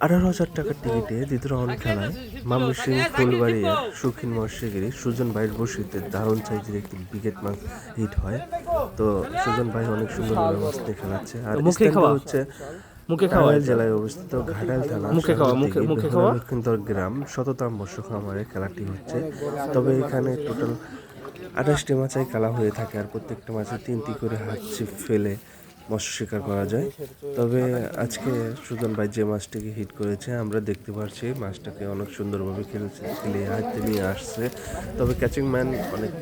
আঠারো হাজার টাকার টিকিটে দ্বিতীয় খেলায় মামুসিং ফুলবাড়িয়া সুখিন মর্শেগিরি সুজন ভাইয়ের বসিতে দারুণ সাইজের একটি উইকেট মাছ হিট হয় তো সুজন ভাই অনেক সুন্দরভাবে মাছ দিয়ে খেলাচ্ছে আর মুখে স্থানটা খাওয়া? হচ্ছে মুখে খাওয়া জেলায় অবস্থিত ঘাটাল থানা মুখে খাওয়া, মুখে- মুখে খাওয়া? লক্ষিন্দর গ্রাম শততাম বর্ষ খামারে খেলাটি হচ্ছে তবে এখানে টোটাল আঠাশটি মাছাই কালা হয়ে থাকে আর প্রত্যেকটা মাছে তিনটি করে হাত ফেলে মৎস্য শিকার করা যায়। তবে আজকে সুজন ভাই যে মাছটিকে হিট করেছে, আমরা দেখতে পাচ্ছি মাছটাকে অনেক সুন্দরভাবে খেলেছে, খেলে হাতে নিয়ে আসছে। তবে ক্যাচিং ম্যান অনেক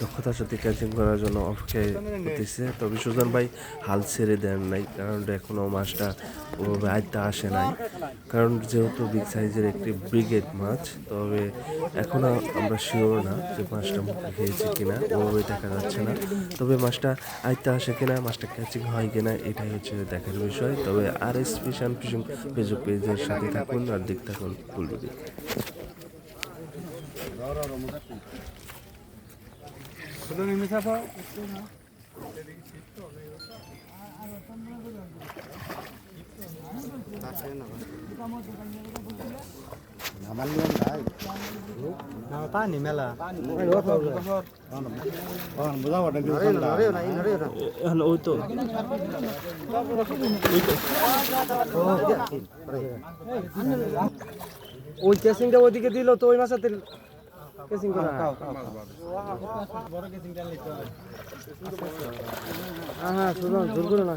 দক্ষতার সাথে ক্যাচিং করার জন্য অপেক্ষায় করতেছে তবে সুজন ভাই হাল ছেড়ে দেন নাই, কারণ এখনও মাছটা ওভাবে আয়ত্তে আসে নাই। কারণ যেহেতু বিগ সাইজের একটি ব্রিগেড মাছ, তবে এখনও আমরা শিওর না যে মাছটা মুখে খেয়েছে কিনা, ওভাবে দেখা যাচ্ছে না। তবে মাছটা আয়ত্তে আসে কিনা, মাছটা ক্যাচিং হয় কিনা এটাই হচ্ছে দেখার বিষয়। তবে R S fission fishing Facebook পেজের সাথে থাকুন আর দেখতে থাকুন ফুল ভিডিও। পানি মেলা ওই তো ওই কেসিংটা ওইদিকে দিল তো ওই মাছের কেসিং করা হ্যাঁ হ্যাঁ শুনুন না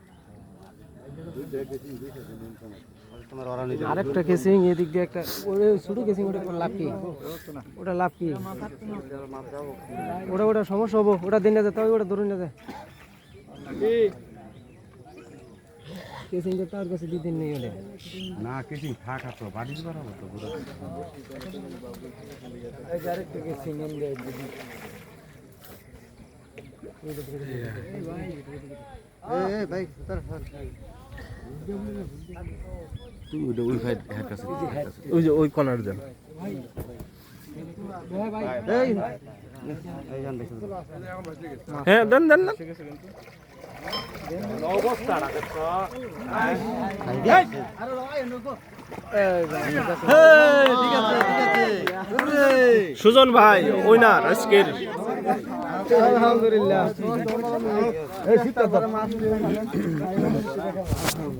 আরেকটা কেসিং এদিক দিয়ে একটা ছোট কেসিং ওটা লাভ কি? ওটা লাভ কি? ওটা ওটা সমস্যা হব ওটা দিন না যায় ওটা ধরুন না যায় কেসিংটা তার কাছে দিন নেই হলে না কিছু থাক তো বাড়ি দিবার হবে তো পুরো। আরেকটা কেসিং এনে তুই ওইটা ওই ভাই হ্যাঁ কাছে ওই যে ওই কর্নার দেন। হ্যাঁ দেন দেন দেন সুজন ভাই ওইনার আজকের। আলহামদুলিল্লাহ।